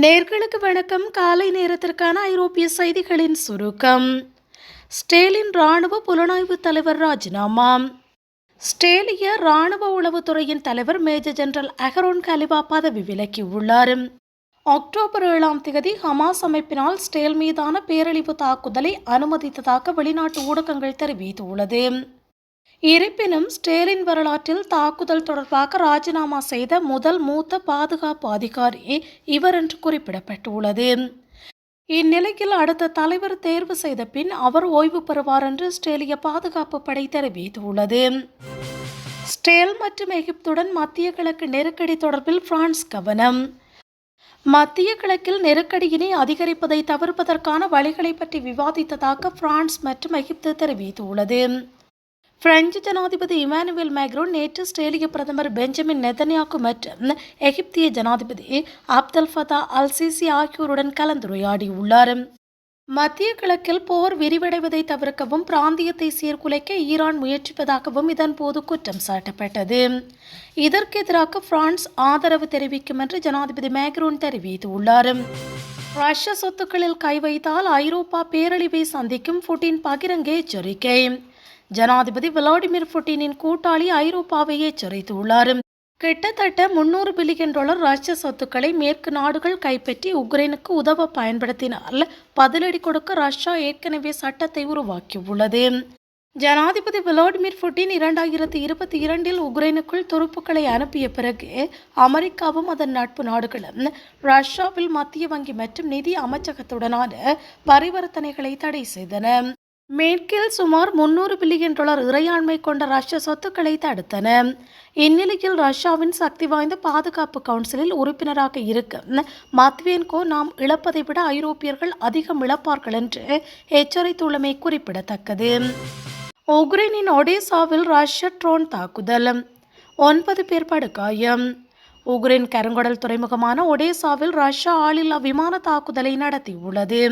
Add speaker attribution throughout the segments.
Speaker 1: நேர்களுக்கு வணக்கம். காலை நேரத்திற்கான ஐரோப்பிய செய்திகளின் சுருக்கம். ஸ்டேலின் ராணுவ புலனாய்வு தலைவர் ராஜினாமா. ஸ்டேலிய ராணுவ உளவுத்துறையின் தலைவர் மேஜர் ஜெனரல் அகரோன் கலிவா பதவி விலக்கியுள்ளார். அக்டோபர் ஏழாம் தேதி ஹமாஸ் அமைப்பினால் ஸ்டேல் மீதான பேரழிவு தாக்குதலை அனுமதித்ததாக வெளிநாட்டு ஊடகங்கள் தெரிவித்துள்ளது. இருப்பினும் ஸ்டேலின் வரலாற்றில் தாக்குதல் தொடர்பாக ராஜினாமா செய்த முதல் மூத்த பாதுகாப்பு அதிகாரி இவர் என்று குறிப்பிடப்பட்டுள்ளது. இந்நிலையில் அடுத்த தலைவர் தேர்வு செய்த பின் அவர் ஓய்வு பெறுவார் என்று ஸ்டேலிய பாதுகாப்பு படை தெரிவித்துள்ளது. ஸ்டேல் மற்றும் எகிப்துடன் மத்திய கிழக்கு நெருக்கடி தொடர்பில் பிரான்ஸ் கவனம். மத்திய கிழக்கில் நெருக்கடியினை அதிகரிப்பதை தவிர்ப்பதற்கான வழிகளை பற்றி விவாதித்ததாக பிரான்ஸ் மற்றும் எகிப்து தெரிவித்துள்ளது. பிரெஞ்சு ஜனாதிபதி இமானுவேல் மேக்ரோன் நேற்று ஆஸ்திரேலிய பிரதமர் பெஞ்சமின் நெதன்யாக்கு மற்றும் எகிப்திய ஜனாதிபதி அப்தல் ஃபதா அல் சிசி ஆகியோருடன் கலந்துரையாடியுள்ளார் மத்திய கிழக்கில் போர் விரிவடைவதை தவிர்க்கவும் பிராந்தியத்தை சீர்குலைக்க ஈரான் முயற்சிப்பதாகவும் இதன்போது குற்றம் சாட்டப்பட்டது இதற்கு எதிராக பிரான்ஸ் ஆதரவு தெரிவிக்கும் என்று ஜனாதிபதி மேக்ரோன் தெரிவித்துள்ளார் ரஷ்ய சொத்துக்களில் கை வைத்தால் ஐரோப்பா பேரழிவை சந்திக்கும் புட்டின் பகிரங்க எச்சரிக்கை ஜனாதிபதி விளாடிமிர் புட்டினின் கூட்டாளி ஐரோப்பாவை எச்சரித்துள்ளார் கிட்டத்தட்ட முன்னூறு பில்லியன் டாலர் ரஷ்ய சொத்துக்களை மேற்கு நாடுகள் கைப்பற்றி உக்ரைனுக்கு உதவ பயன்படுத்தினால் பதிலடி கொடுக்க ரஷ்யா ஏற்கனவே சட்டத்தை உருவாக்கியுள்ளது. ஜனாதிபதி விளாடிமிர் புட்டின் இரண்டாயிரத்தி இருபத்தி இரண்டில் உக்ரைனுக்குள் துருப்புக்களை அனுப்பிய பிறகு அமெரிக்காவும் அதன் நட்பு நாடுகளும் ரஷ்யாவில் மத்திய வங்கி மற்றும் நிதி அமைச்சகத்துடனான பரிவர்த்தனைகளை தடை செய்தன. மேற்கில் சுமார் முன்னூறு பில்லியன் டாலர் இறையாண்மை கொண்ட ரஷ்ய சொத்துக்களை தடுத்தன. இந்நிலையில் ரஷ்யாவின் சக்தி வாய்ந்த பாதுகாப்பு கவுன்சிலில் உறுப்பினராக இருக்க மத்வேன்கோ நாம் இழப்பதை விட ஐரோப்பியர்கள் அதிகம் இழப்பார்கள் என்று எச்சரித்துள்ளமை குறிப்பிடத்தக்கது. உக்ரைனின் ஒடேசாவில் ரஷ்ய ட்ரோன் தாக்குதல். ஒன்பது பேர் படுகாயம். உக்ரைன் கருங்கடல் துறைமுகமான ஒடேசாவில் ரஷ்யா ஆளில்லா விமான தாக்குதலை நடத்தியுள்ளது.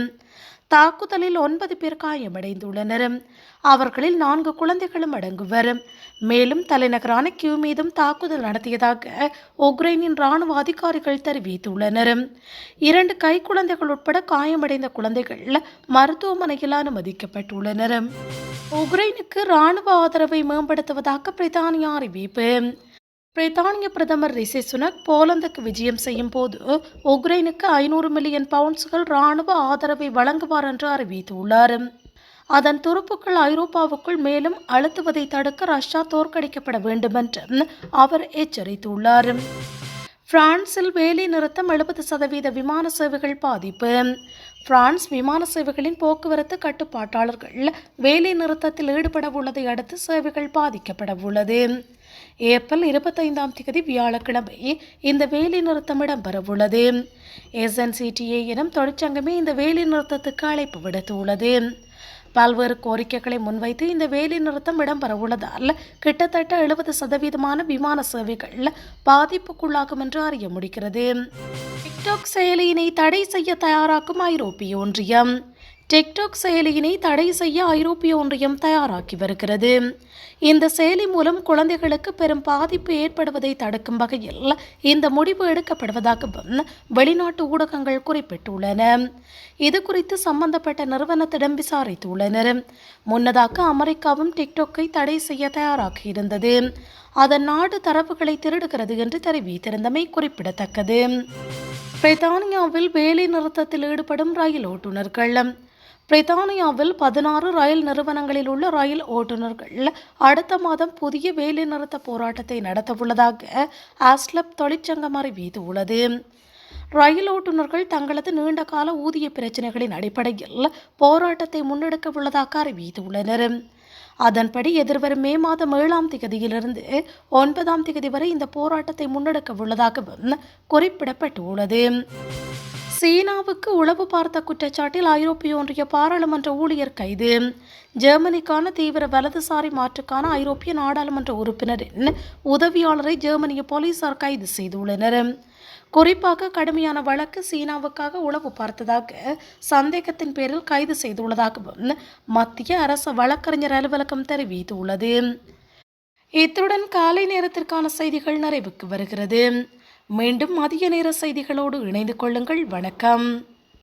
Speaker 1: தாக்குதலில் ஒன்பது பேர் காயமடைந்துள்ளனர். அவர்களில் நான்கு குழந்தைகளும் அடங்குவர். மேலும் தலைநகரான கியூ மீதும் தாக்குதல் நடத்தியதாக உக்ரைனின் ராணுவ அதிகாரிகள் தெரிவித்துள்ளனர். இரண்டு கை குழந்தைகள் உட்பட காயமடைந்த குழந்தைகள் மருத்துவமனையில் அனுமதிக்கப்பட்டுள்ளனர். உக்ரைனுக்கு ராணுவ ஆதரவை மேம்படுத்துவதாக பிரித்தானியா அறிவிப்பு. பிரித்தானிய பிரதமர் ரிசி சுனக் போலந்துக்கு விஜயம் செய்யும் போது உக்ரைனுக்கு ஐநூறு மில்லியன் பவுண்ட்ஸ்கள் ராணுவ ஆதரவை வழங்குவார் என்று அறிவித்துள்ளார். அதன் துருப்புக்கள் ஐரோப்பாவுக்குள் மேலும் அழுத்துவதை தடுக்க ரஷ்யா தோற்கடிக்கப்பட வேண்டும் என்று அவர் எச்சரித்துள்ளார். பிரான்சில் வேலை நிறுத்தம் எழுபது சதவீத விமான சேவைகள் பாதிப்பு. பிரான்ஸ் விமான சேவைகளின் போக்குவரத்து கட்டுப்பாட்டாளர்கள் வேலை நிறுத்தத்தில் ஈடுபட உள்ளதை அடுத்து சேவைகள் பாதிக்கப்பட உள்ளது. ஏப்ரல் இருபத்தைந்தாம் தேதி வியாழக்கிழமை இந்த வேலை நிறுத்தம் இடம்பெறவுள்ளது. எஸ்என்சிடிஏ எனும் தொழிற்சங்கமே இந்த வேலை நிறுத்தத்துக்கு அழைப்பு விடுத்துள்ளது. பல்வேறு கோரிக்கைகளை முன்வைத்து இந்த வேலை நிறுத்தம் இடம்பெறவுள்ளதால் கிட்டத்தட்ட எழுபது சதவீதமான விமான சேவைகள் பாதிப்புக்குள்ளாகும் என்று அறிய முடிகிறது. டிக்டாக் செயலியினை தடை செய்ய தயாராக்கும் ஐரோப்பிய ஒன்றியம். டிக்டாக் செயலியினை தடை செய்ய ஐரோப்பிய ஒன்றியம் தயாராக்கி வருகிறது. இந்த செயலி மூலம் குழந்தைகளுக்கு பெரும் பாதிப்பு ஏற்படுவதை தடுக்கும் வகையில் இந்த முடிவு எடுக்கப்படுவதாகவும் வெளிநாட்டு ஊடகங்கள் குறிப்பிட்டுள்ளன. இது குறித்து சம்பந்தப்பட்ட நிறுவனத்திடம் விசாரித்துள்ளனர். முன்னதாக அமெரிக்காவும் டிக்டாக்கை தடை செய்ய தயாராகியிருந்தது இருந்தது. அதன் நாடு தரவுகளை திருடுகிறது என்று தெரிவித்திருந்தமை குறிப்பிடத்தக்கது. பிரித்தானியாவில் வேலை நிறுத்தத்தில் ஈடுபடும் ரயில் ஓட்டுநர்கள் பிரித்தானியாவில் பதினாறு ரயில் நிறுவனங்களில் உள்ள ரயில் ஓட்டுநர்கள் அடுத்த மாதம் புதிய வேலைநிறுத்த போராட்டத்தை நடத்தவுள்ளதாக ஆஸ்லப் தொழிற்சங்கம் அறிவித்துள்ளது. ரயில் ஓட்டுநர்கள் தங்களது நீண்டகால ஊதிய பிரச்சினைகளின் அடிப்படையில் போராட்டத்தை முன்னெடுக்க உள்ளதாக அறிவித்துள்ளனர். அதன்படி எதிர்வரும் மே மாதம் ஏழாம் தேதியிலிருந்து ஒன்பதாம் தேதி வரை இந்த போராட்டத்தை முன்னெடுக்க உள்ளதாகவும் குறிப்பிடப்பட்டுள்ளது. சீனாவுக்கு உளவு பார்த்த குற்றச்சாட்டில் ஐரோப்பிய ஒன்றிய பாராளுமன்ற ஊழியர் கைது. ஜெர்மனிக்கான தீவிர வலதுசாரி மாற்றுக்கான ஐரோப்பிய நாடாளுமன்ற உறுப்பினரின் உதவியாளரை ஜெர்மனிய போலீசார் கைது செய்துள்ளனர். குறிப்பாக கடுமையான வழக்கு சீனாவுக்காக உளவு பார்த்ததாக சந்தேகத்தின் பேரில் கைது செய்துள்ளதாகவும் மத்திய அரசு வழக்கறிஞர் அலுவலகம் தெரிவித்துள்ளது. இத்துடன் காலை நேரத்திற்கான செய்திகள் நிறைவுக்கு வருகிறது. மீண்டும் மதிய நேர செய்திகளோடு இணைந்து கொள்ளுங்கள். வணக்கம்.